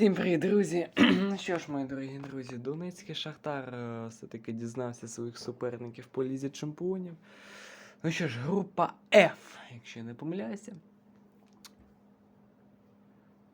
Всім привіт, друзі! Ну що ж, мої дорогі друзі, Донецький Шахтар е, все-таки дізнався своїх суперників по лізі чемпіонів. Ну що ж, група F, якщо я не помиляюся.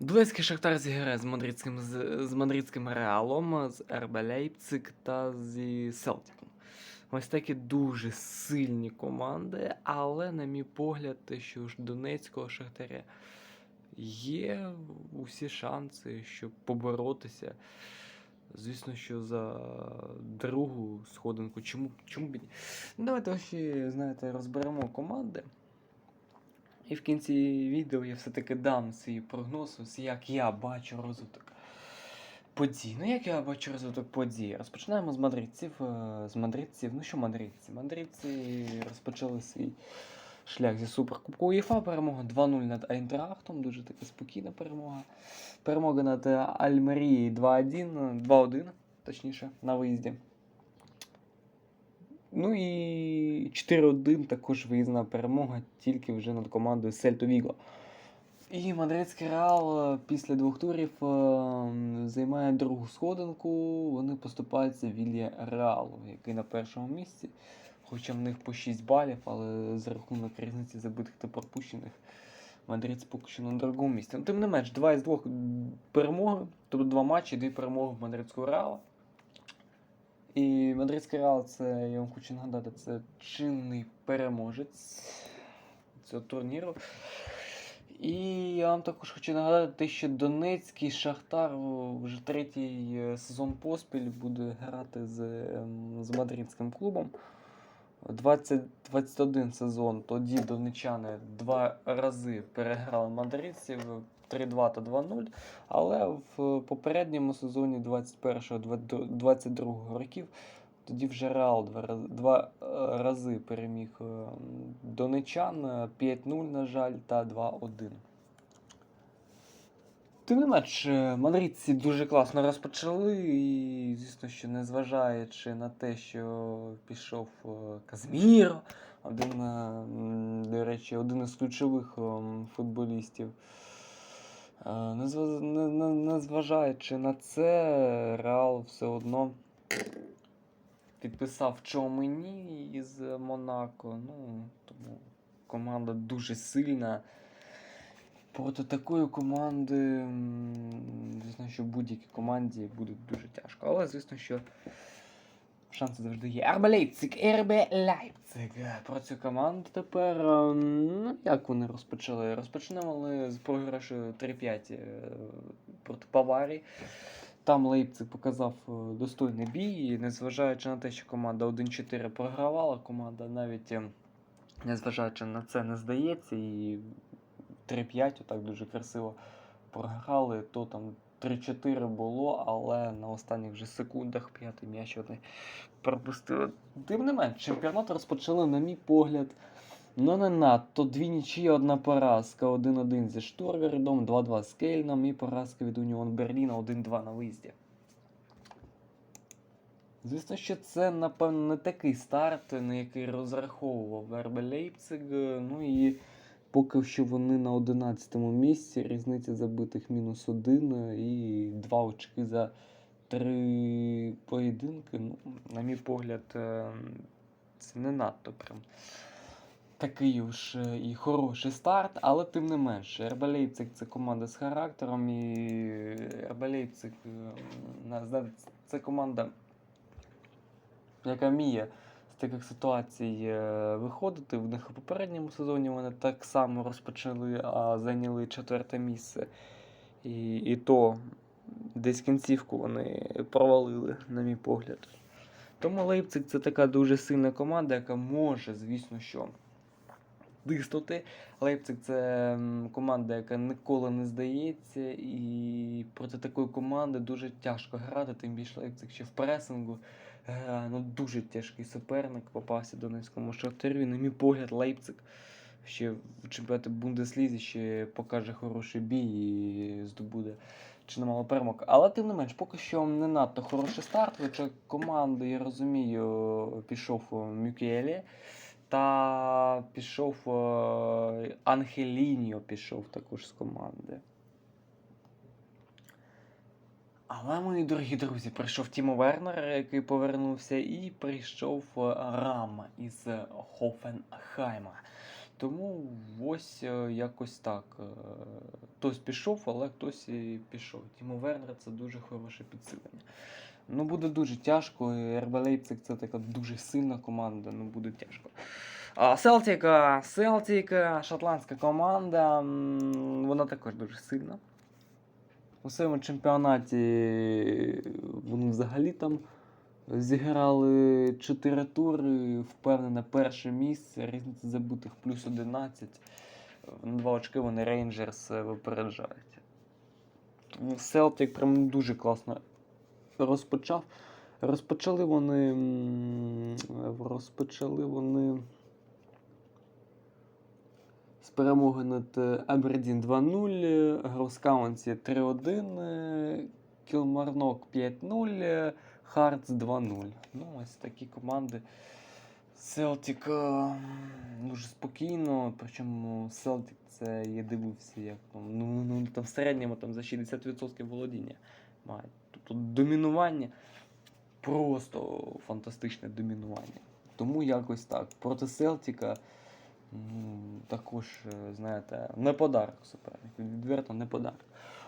Донецький Шахтар зіграє з мадридським, з, з мадридським Реалом, з РБ Лейпциг та зі Селтиком. Ось такі дуже сильні команди, але, на мій погляд, що ж Донецького Шахтаря є усі шанси, щоб поборотися. Звісно, що за другу сходинку. Чому, чому б ні? Давайте ще, знаєте, розберемо команди. І в кінці відео я все-таки дам свій прогноз, ось як я бачу розвиток подій. Ну, як я бачу розвиток подій? Розпочинаємо з мадридців. Е, З мадридців. Ну що мадридці? Мадридці розпочали свій шлях зі Суперкубку УЄФА. Перемога 2-0 над Айнтрахтом. Дуже така спокійна перемога. Перемога над Альмерією 2-1, 2-1, точніше, на виїзді. Ну і 4-1 також виїзна перемога, тільки вже над командою Сельто Віго. І мадридський Реал е, після двох турів е, займає другу сходинку. Вони поступаються Вілья Реалу, який на першому місці. Хоча в них по 6 балів, але за рахунок різниці забитих та пропущених. Мадрид поки що на другому місці. Ну, тим не менш, два із двох перемоги, тобто два матчі, дві перемоги в мадридського Реала. І мадридський Реал, це, я вам хочу нагадати, це чинний переможець цього турніру. І я вам також хочу нагадати, що Донецький Шахтар вже третій е, сезон поспіль буде грати з, ем, з мадридським клубом. 20-21 сезон тоді донечани два рази переграли мадридців 3-2 та 2-0. Але в попередньому сезоні 21-22 років тоді вже Реал два, раз- два е, рази переміг е, донечан е, 5-0, на жаль, та 2-1. Тим не менш, е, мадридці дуже класно розпочали, і, звісно, що незважаючи на те, що пішов е, Казміро, один, е, до речі, один із ключових футболістів. Незва- не- не- Незважаючи на це, Реал все одно підписав Чомені із Монако. Ну, тому команда дуже сильна. Проти такої команди, звісно, що будь-якій команді буде дуже тяжко. Але, звісно, що шанси завжди є. РБ Лейпциг, РБ Лейпциг. Про цю команду тепер. ем, Ну, як вони розпочали? Розпочинали з програшу 3-5 е, проти Баварії. Там Лейпциг показав е, достойний бій, і незважаючи на те, що команда 1-4 програвала, команда навіть незважаючи на це не здається. І 3-5, отак дуже красиво програли, то там 3-4 було, але на останніх вже секундах п'ятий м'яч вони пропустили. Тим не менш, чемпіонат розпочали, на мій погляд, ну не надто. Дві нічі, одна поразка, 1-1 зі Штургардом, 2-2 з Кельном і поразка від Уніон Берліна 1-2 на виїзді. Звісно, що це, напевно, не такий старт, на який розраховував Вербе Лейпциг. Ну і поки що вони на 11 місці, різниця забитих мінус 1 і 2 очки за 3 поєдинки. Ну, на мій погляд, е, це не надто прям такий уж е, і хороший старт, але тим не менше, РБ Лейпциг це команда з характером, і РБ Лейпциг е, це команда, яка вміє з таких ситуацій е, виходити. В них у попередньому сезоні вони так само розпочали, а зайняли четверте місце. І, і то десь кінцівку вони провалили, на мій погляд. Тому Лейпциг це така дуже сильна команда, яка може, звісно, що тиснути. Лейпциг це команда, яка ніколи не здається, і проти такої команди дуже тяжко грати, тим більше Лейпциг ще в пресингу. Грає, ну, дуже тяжкий суперник попався Донецькому Шахтарю. І, на мій погляд, Лейпциг ще в чемпіонаті Бундеслізі ще покаже хороший бій і здобуде чи немало перемог. Але тим не менш, поки що не надто хороший старт. Хоча команди, я розумію, пішов е, Мюкелі. Та пішов е, Анхеліньо пішов також з команди. Але, мої дорогі друзі, прийшов Тімо Вернер, який повернувся, і прийшов е, Рам із Хофенхайма. Тому ось е, якось так. е, Хтось пішов, але хтось і пішов. Тімо Вернер це дуже хороше підсилення. Ну, буде дуже тяжко. РБ Лейпциг це така дуже сильна команда, ну буде тяжко. Селтіка, Селтіка, шотландська команда, вона також дуже сильна. У своєму чемпіонаті вони взагалі там зіграли 4 тури, впевнене перше місце, різниця забитих плюс 11. На два очки вони Рейнджерс е, випереджають. Селтик прям дуже класно розпочав. Розпочали вони. Розпочали вони з перемоги над Абердін 2-0, Гроускаунсі 3-1, е, Кілмарнок 5-0, Хартс 2-0. Ну, ось такі команди. Селтік е, дуже спокійно, причому Селтік це я дивився, як там, ну, ну, там в середньому там, за 60% володіння мають. Тобто домінування просто фантастичне домінування. Тому якось так. Проти Селтіка ну, також, е, знаєте, не подарок суперник. Відверто не подарок.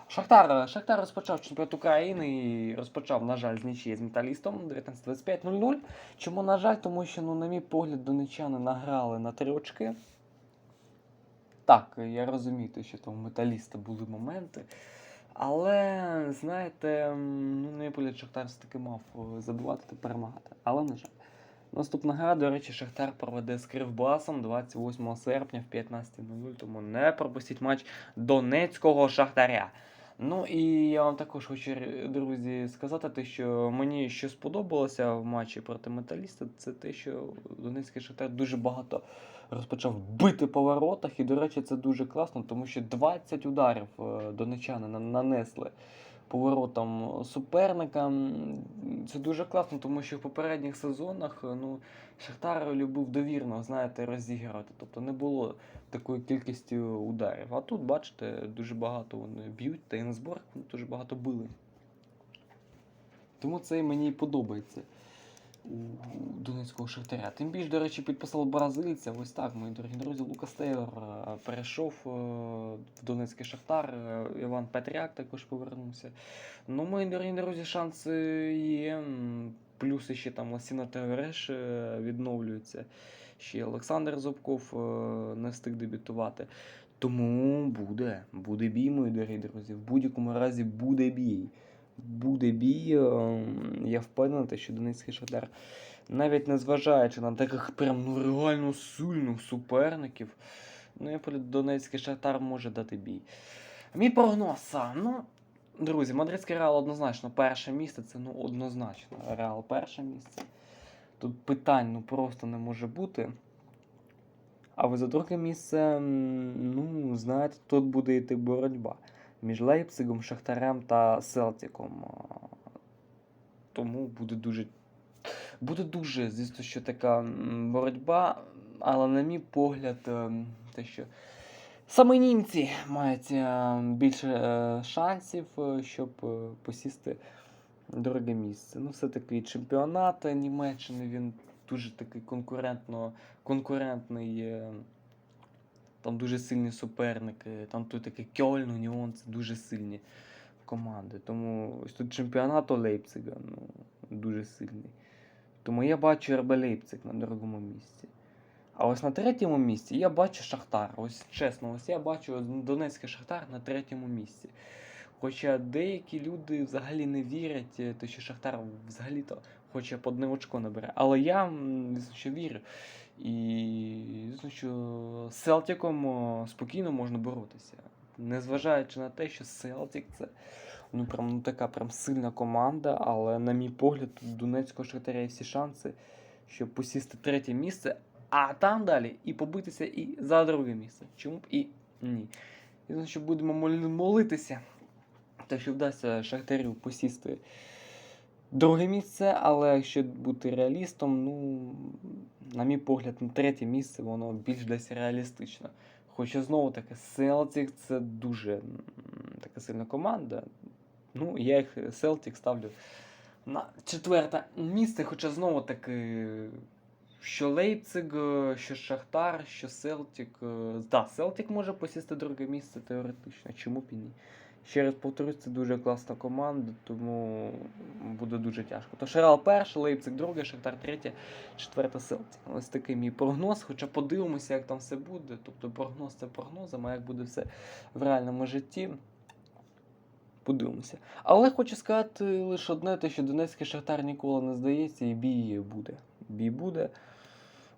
Шахтар, Шахтар розпочав чемпіонат України і розпочав, на жаль, з нічиї з металістом 19-25-0-0. Чому, на жаль, тому що, ну, на мій погляд, донечани награли на три очки. Так, я розумію, що там у металіста були моменти. Але, знаєте, ну, на мій погляд, Шахтар все-таки мав е, забувати та перемагати. Але, на жаль. Наступна гра, до речі, Шахтар проведе з Кривбасом 28 серпня в 15.00, тому не пропустіть матч Донецького Шахтаря. Ну і я вам також хочу, друзі, сказати, те, що мені що сподобалося в матчі проти металіста, це те, що Донецький Шахтар дуже багато розпочав бити по воротах. І, до речі, це дуже класно, тому що 20 ударів е, донечани нанесли по воротам суперника. Це дуже класно, тому що в попередніх сезонах ну, Шахтар любив довірно, знаєте, розігрувати. Тобто не було такої кількості ударів. А тут, бачите, дуже багато вони б'ють, та і на зборах вони дуже багато били. Тому це і мені подобається у Донецького Шахтаря. Тим більше, до речі, підписали бразильця. Ось так, мої дорогі друзі, Лукас Тейлор е, перейшов е, в Донецький Шахтар. е, Іван Петряк також повернувся. Ну, мої дорогі друзі, шанси є. Плюс ще там Ласіна Тевереш е, відновлюється. Ще Олександр Зубков не встиг дебютувати. Тому буде, буде бій, мої дорогі друзі. В будь-якому разі буде бій. Буде бій. е, Я впевнений, що Донецький Шахтар, навіть не зважаючи на таких прям ну, реально сильних суперників, ну, Донецький Шахтар може дати бій. Мій прогноз. Ну, друзі, Мадридський Реал однозначно перше місце. Це ну однозначно. Реал перше місце. Тут питань ну просто не може бути. А ви за друге місце, ну, знаєте, тут буде йти боротьба між Лейпцигом, Шахтарем та Селтиком. Тому буде дуже. Буде дуже, звісно, що така боротьба, але на мій погляд, ем, те, що саме німці мають е, більше е, шансів, е, щоб е, посісти друге місце. Ну, все-таки чемпіонат Німеччини, він дуже такий конкурентно, конкурентний. Там дуже сильні суперники. Там тут таке Кьольн, Уніон, це дуже сильні команди. Тому ось тут чемпіонат Лейпцига ну, дуже сильний. Тому я бачу РБ Лейпциг на другому місці. А ось на третьому місці я бачу Шахтар. Ось чесно, ось я бачу Донецький Шахтар на третьому місці. Хоча деякі люди взагалі не вірять, е, те, що Шахтар взагалі-то хоче по одне очко набере. Але я що вірю. І що з Селтиком спокійно можна боротися. Незважаючи на те, що Селтик це ну, прям, ну, така прям сильна команда, але, на мій погляд, у Донецького Шахтаря є всі шанси, щоб посісти третє місце, а там далі і побитися і за друге місце. Чому б і ні. І значить, будемо молитися, те, що вдасться Шахтарю посісти друге місце, але якщо бути реалістом, ну, на мій погляд, на третє місце воно більш десь реалістично. Хоча знову таки Селтик це дуже така сильна команда. Ну, я їх Селтік ставлю на четверте місце, хоча знову таки. Що Лейпциг, що Шахтар, що Селтік. е, Да, Селтік може посісти друге місце теоретично. Чому б і ні? Ще раз повторюсь, це дуже класна команда, тому буде дуже тяжко. Тож Реал перше, Лейпциг друге, Шахтар третє, четверте Селтік. Ось такий мій прогноз. Хоча подивимося, як там все буде. Тобто прогноз це прогнозом, а як буде все в реальному житті. Подивимося. Але хочу сказати лише одне, те, що Донецький Шахтар ніколи не здається, і бій буде. Бій буде.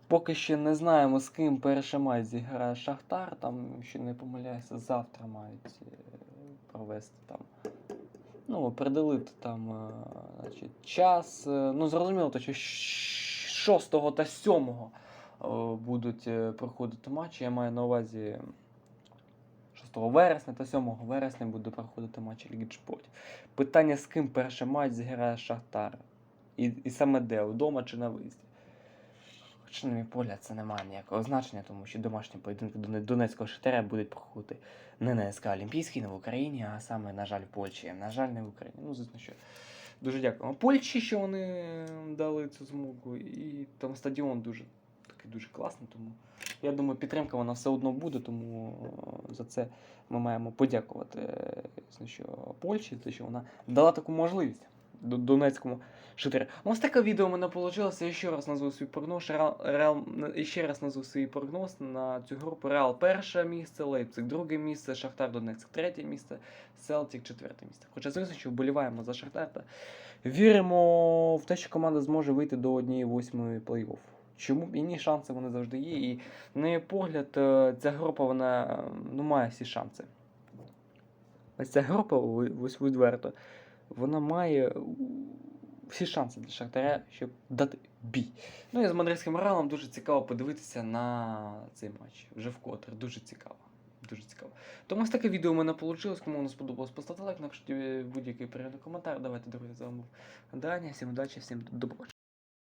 Поки ще не знаємо, з ким перший матч зіграє Шахтар. Там, якщо не помиляюся, завтра мають е, провести там. Ну, определити там е, значить, час. Е, Ну, зрозуміло, то, що 6 та 7 будуть е, проходити матчі. Я маю на увазі 6 вересня та 7 вересня буде проходити матч Ліги Чемпіонів. Питання, з ким перший матч зіграє Шахтар. І, і саме де, вдома чи на виїзді. Хоча, на мій погляд, це не має ніякого значення, тому що домашні поєдинки Доне- Донецького Шахтаря будуть проходити не на СК Олімпійський, не в Україні, а саме, на жаль, в Польщі. На жаль, не в Україні. Ну, звісно, що дуже дякуємо. Польщі, що вони дали цю змогу, і там стадіон дуже такий дуже класний, тому я думаю, підтримка вона все одно буде, тому е, за це ми маємо подякувати е, що Польщі, те, що вона дала таку можливість Донецькому Шахтарю. Ну, ось таке відео у мене вийшло. Я ще раз назву свій прогноз. Реал, Реал, ще раз назву свій прогноз на цю групу. Реал перше місце, Лейпциг друге місце, Шахтар Донецьк третє місце, Селтік четверте місце. Хоча, звісно, що вболіваємо за Шахтар та віримо в те, що команда зможе вийти до однієї восьмої плей-офф. Чому і ні, шанси вони завжди є. І на мій погляд, е, ця група вона е, ну, має всі шанси. Ось ця група, ось відверто, вона має всі шанси для Шахтаря, щоб дати бій. Ну і з мадридським реалом дуже цікаво подивитися на цей матч. Вже вкотре. Дуже цікаво. Дуже цікаво. Тому ось таке відео у мене вийшло. Кому воно сподобалось, поставте лайк, напишіть е, будь-який приємний коментар. Давайте друзі, з вами Даня. Всім удачі, всім до побачення.